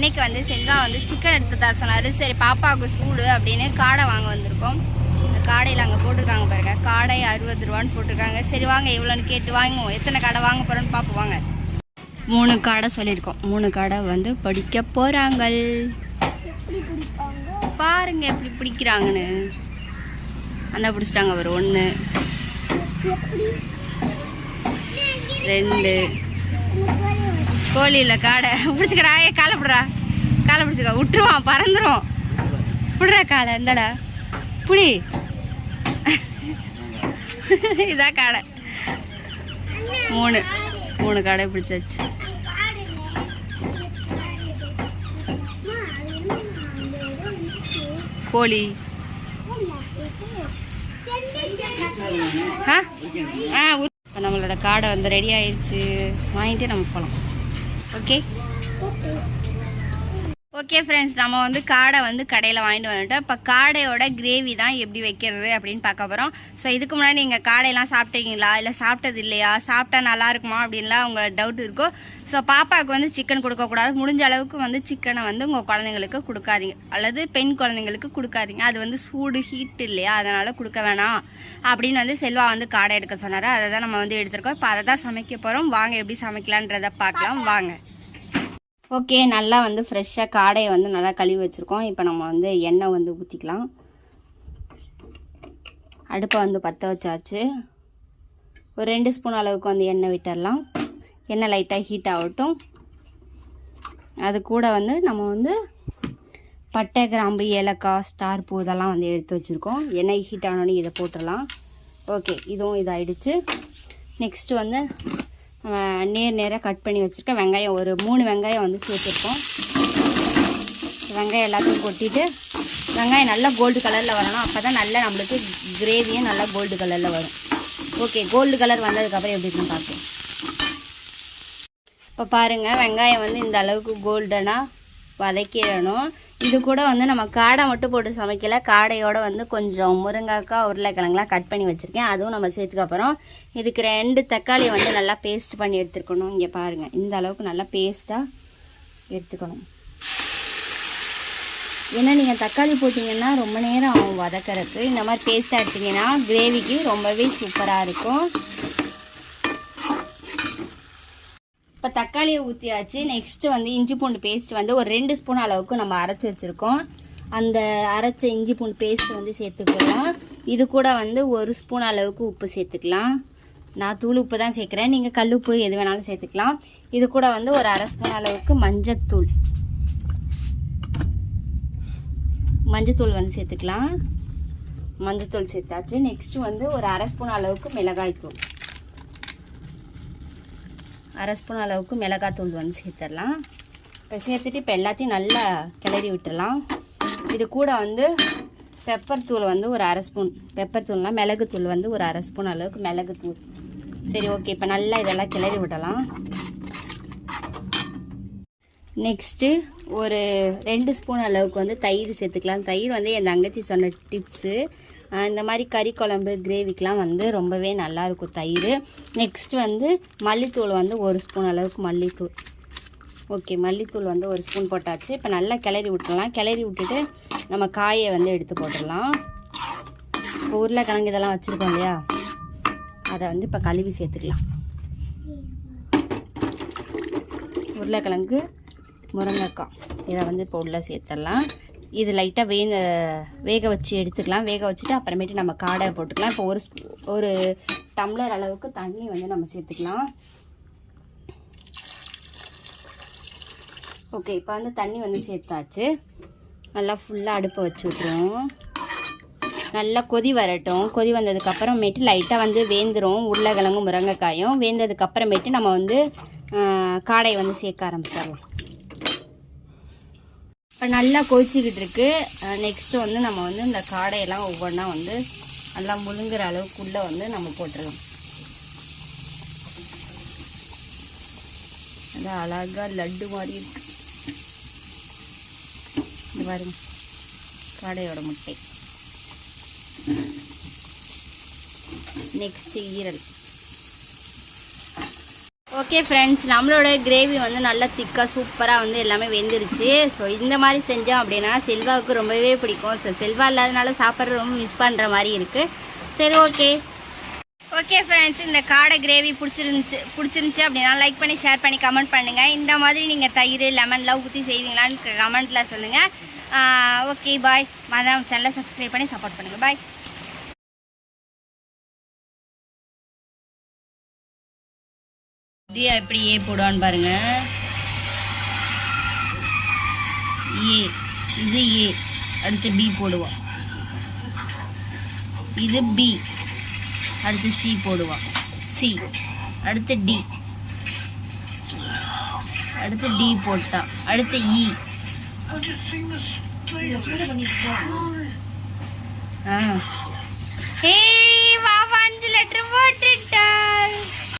இன்னைக்கு வந்து செங்கா வந்து சிக்கன் எடுத்து தர சொன்னார். சரி பாப்பாவுக்கு சூடு அப்படின்னு காடை வாங்க வந்திருக்கோம். இந்த காடையில் அங்கே போட்டிருக்காங்க பாருங்க. காடை அறுபது ரூபான்னு போட்டிருக்காங்க. சரி வாங்க எவ்வளோன்னு கேட்டு வாங்குவோம். எத்தனை கடை வாங்க போகிறோன்னு பார்ப்போம் வாங்க. மூணு காடை சொல்லியிருக்கோம். மூணு காடை வந்து படிக்க போகிறாங்க பாருங்க எப்படி பிடிக்கிறாங்கன்னு. அந்த பிடிச்சிட்டாங்க ஒரு ஒன்று ரெண்டு கோழியில் காடை. பிடிச்சிக்கடா ஏ காலை பிடுறா. காலை பிடிச்சிக்கா. விட்டுருவான் பறந்துரும். விடுறா காலை இந்தடா. புளி இதான் காடை. மூணு. மூணு காடை பிடிச்சாச்சு. கோழி. ஆ? ஆ நம்மளோட காடை வந்து ரெடி ஆயிடுச்சு வாங்கிட்டு நம்ம போகலாம் ஓகே ஓகே ஃப்ரெண்ட்ஸ் நம்ம வந்து காடை வந்து கடையில் வாங்கிட்டு வந்துட்டோம். இப்போ காடையோட கிரேவி தான் எப்படி வைக்கிறது அப்படின்னு பார்க்க போகிறோம் ஸோ இதுக்கு முன்னாடி நீங்கள் காடையெல்லாம் சாப்பிட்டீங்களா இல்லை சாப்பிட்டது இல்லையா? சாப்பிட்டா நல்லா இருக்குமா? அப்படின்லாம் உங்கள் டவுட் இருக்கும். ஸோ பாப்பாவுக்கு வந்து சிக்கன் கொடுக்கக்கூடாது முடிஞ்ச அளவுக்கு வந்து சிக்கனை வந்து உங்கள் குழந்தைங்களுக்கு கொடுக்காதீங்க. அல்லது பெண் குழந்தைங்களுக்கு கொடுக்காதீங்க. அது வந்து சூடு ஹீட் இல்லையா? அதனால் கொடுக்க வேணாம். அப்படின்னு வந்து செல்வா வந்து காடை எடுக்க சொன்னார். அதை தான் நம்ம வந்து எடுத்திருக்கோம். இப்போ அதை தான் சமைக்க போகிறோம் வாங்க எப்படி சமைக்கலான்றதை பார்க்கலாம். வாங்க. ஓகே நல்லா வந்து ஃப்ரெஷ்ஷாக காடையை வந்து நல்லா கழுவி வச்சுருக்கோம். இப்போ நம்ம வந்து எண்ணெய் வந்து ஊற்றிக்கலாம் அடுப்பை வந்து பற்ற வச்சாச்சு. ஒரு ரெண்டு ஸ்பூன் அளவுக்கு வந்து எண்ணெய் விட்டுடலாம் எண்ணெய் லைட்டாக ஹீட் ஆகட்டும். அது கூட வந்து நம்ம வந்து பட்டை கிராம்பு ஏலக்காய் ஸ்டார் பூ இதெல்லாம் வந்து எடுத்து வச்சுருக்கோம். எண்ணெய் ஹீட் ஆனோடனே இதை போட்டுடலாம் ஓகே இதுவும் இதாகிடுச்சு நெக்ஸ்ட்டு வந்து நேர் நேராக கட் பண்ணி வச்சுருக்கேன் வெங்காயம். ஒரு மூணு வெங்காயம் வந்து சேர்த்துருக்கோம். வெங்காயம் எல்லாத்தையும் கொட்டிட்டு வெங்காயம் நல்லா கோல்டு கலரில் வரணும். அப்போ தான் நல்லா நம்மளுக்கு கிரேவியும் நல்லா கோல்டு கலரில் வரும். ஓகே கோல்டு கலர் வந்ததுக்கப்புறம் எப்படி இருக்குன்னு பார்ப்போம். இப்போ பாருங்கள் வெங்காயம் வந்து இந்த அளவுக்கு கோல்டனாக வதக்கிடணும். இது கூட வந்து நம்ம காடை மட்டும் போட்டு சமைக்கல. காடையோட வந்து கொஞ்சம் முருங்கைக்காய் உருளைக்கிழங்குலாம் கட் பண்ணி வச்சுருக்கேன். அதுவும் நம்ம சேர்த்துக்க அப்புறம் இதுக்கு ரெண்டு தக்காளியை வந்து நல்லா பேஸ்ட் பண்ணி எடுத்துருக்கணும். இங்கே பாருங்கள் இந்த அளவுக்கு நல்லா பேஸ்ட்டாக எடுத்துக்கணும். ஏன்னா நீங்கள் தக்காளி போட்டிங்கன்னா ரொம்ப நேரம் ஆகும் வதக்கறதுக்கு. இந்த மாதிரி பேஸ்ட்டாக எடுத்திங்கன்னா கிரேவிக்கு ரொம்பவே சூப்பராக இருக்கும். இப்போ தக்காளியை ஊற்றியாச்சு நெக்ஸ்ட்டு வந்து இஞ்சி பூண்டு பேஸ்ட் வந்து ஒரு ரெண்டு ஸ்பூன் அளவுக்கு நம்ம அரைச்சி வச்சுருக்கோம். அந்த அரைச்ச இஞ்சி பூண்டு பேஸ்ட் வந்து சேர்த்துக்கலாம். இது கூட வந்து ஒரு ஸ்பூன் அளவுக்கு உப்பு சேர்த்துக்கலாம். நான் தூள் உப்பு தான் சேர்க்குறேன். நீங்கள் கல் உப்பு எது வேணாலும் சேர்த்துக்கலாம். இது கூட வந்து ஒரு அரை ஸ்பூன் அளவுக்கு மஞ்சத்தூள். மஞ்சத்தூள் வந்து சேர்த்துக்கலாம். மஞ்சத்தூள் சேர்த்தாச்சு. நெக்ஸ்ட்டு வந்து ஒரு அரை ஸ்பூன் அளவுக்கு மிளகாய்த்தூள். அரை ஸ்பூன் அளவுக்கு மிளகாத்தூள் வந்து சேர்த்துடலாம். இப்போ சேர்த்துட்டு இப்போ எல்லாத்தையும் நல்லா கிளறி விட்டுடலாம். இது கூட வந்து பெப்பர் தூள் வந்து ஒரு அரை ஸ்பூன். பெப்பர் தூள்னால் மிளகுத்தூள் வந்து ஒரு அரை ஸ்பூன் அளவுக்கு மிளகுத்தூள் சரி ஓகே. இப்போ நல்லா இதெல்லாம் கிளறி விடலாம். நெக்ஸ்ட்டு ஒரு ரெண்டு ஸ்பூன் அளவுக்கு வந்து தயிர் சேர்த்துக்கலாம். தயிர் வந்து என் தங்கச்சி சொன்ன டிப்ஸு இந்த மாதிரி கறி குழம்பு கிரேவிக்கெலாம் வந்து ரொம்பவே நல்லாயிருக்கும் தயிர். நெக்ஸ்ட் வந்து மல்லித்தூள் வந்து ஒரு ஸ்பூன் அளவுக்கு மல்லித்தூள். ஓகே மல்லித்தூள் வந்து ஒரு ஸ்பூன் போட்டாச்சு. இப்போ நல்லா கிளறி விட்டுடலாம் கிளறி விட்டுட்டு நம்ம காயை வந்து எடுத்து போட்டுடலாம். இப்போ உருளைக்கிழங்கு இதெல்லாம் வச்சுருக்கோம் இல்லையா? அதை வந்து இப்போ கழுவி சேர்த்துக்கலாம். உருளைக்கிழங்கு முருங்கைக்காய். இதை வந்து இப்போ உள்ளே சேர்த்துடலாம். இது லைட்டாக வே வேக வச்சு எடுத்துக்கலாம். வேக வச்சுட்டு அப்புறமேட்டு நம்ம காடை போட்டுக்கலாம். இப்போ ஒரு ஒரு டம்ளர் அளவுக்கு தண்ணி வந்து நம்ம சேர்த்துக்கலாம். ஓகே இப்போ வந்து தண்ணி வந்து சேர்த்தாச்சு. நல்லா ஃபுல்லாக அடுப்பை வச்சு விட்ருவோம் நல்லா கொதி வரட்டும். கொதி வந்ததுக்கப்புறமேட்டு லைட்டாக வந்து வேந்துடும் உருளைக்கிழங்கும் முருங்கைக்காயும். வேந்ததுக்கப்புறமேட்டு நம்ம வந்து காடையை வந்து சேர்க்க ஆரம்பிச்சிடலாம். இப்போ நல்லா கொதிச்சுக்கிட்டு இருக்கு நெக்ஸ்ட்டு வந்து நம்ம வந்து இந்த காடையெல்லாம் ஒவ்வொன்றா வந்து நல்லா முழுங்குற அளவுக்குள்ளே வந்து நம்ம போட்டுடலாம் அது அழகாக லட்டு மாதிரி இருக்கு. இது பாருங்க. காடையோட முட்டை. நெக்ஸ்ட்டு ஈரல். ஓகே ஃப்ரெண்ட்ஸ் நம்மளோட கிரேவி வந்து நல்லா திக்காக சூப்பராக வந்து எல்லாமே வெந்துருச்சு. ஸோ இந்த மாதிரி செஞ்சோம் அப்படின்னா செல்வாவுக்கு ரொம்பவே பிடிக்கும். ஸோ செல்வா இல்லாதனால சாப்பிட்ற ரொம்ப மிஸ் பண்ணுற மாதிரி இருக்குது சரி ஓகே ஓகே ஃப்ரெண்ட்ஸ் இந்த காடை கிரேவி பிடிச்சிருந்துச்சு பிடிச்சிருந்துச்சி அப்படின்னா லைக் பண்ணி ஷேர் பண்ணி கமெண்ட் பண்ணுங்கள் இந்த மாதிரி நீங்கள் தயிர் லெமன்லாம் ஊற்றி செய்வீங்களான்னு கமெண்ட்டில் சொல்லுங்கள் ஓகே பாய் மறக்காம சேனலை சப்ஸ்கிரைப் பண்ணி சப்போர்ட் பண்ணுங்கள் பாய் தியா எப்படி ஏ போடுவான்னு பாருங்க. ஏ இது ஏ. அடுத்து பி போடுவான் இது பி. அடுத்து சி போடுவான் சி. அடுத்து டி. அடுத்து டி போட்டான் அடுத்து இ. ஆ. ஏய் வா வந்து லெட்டர் போட்டுட்டான்.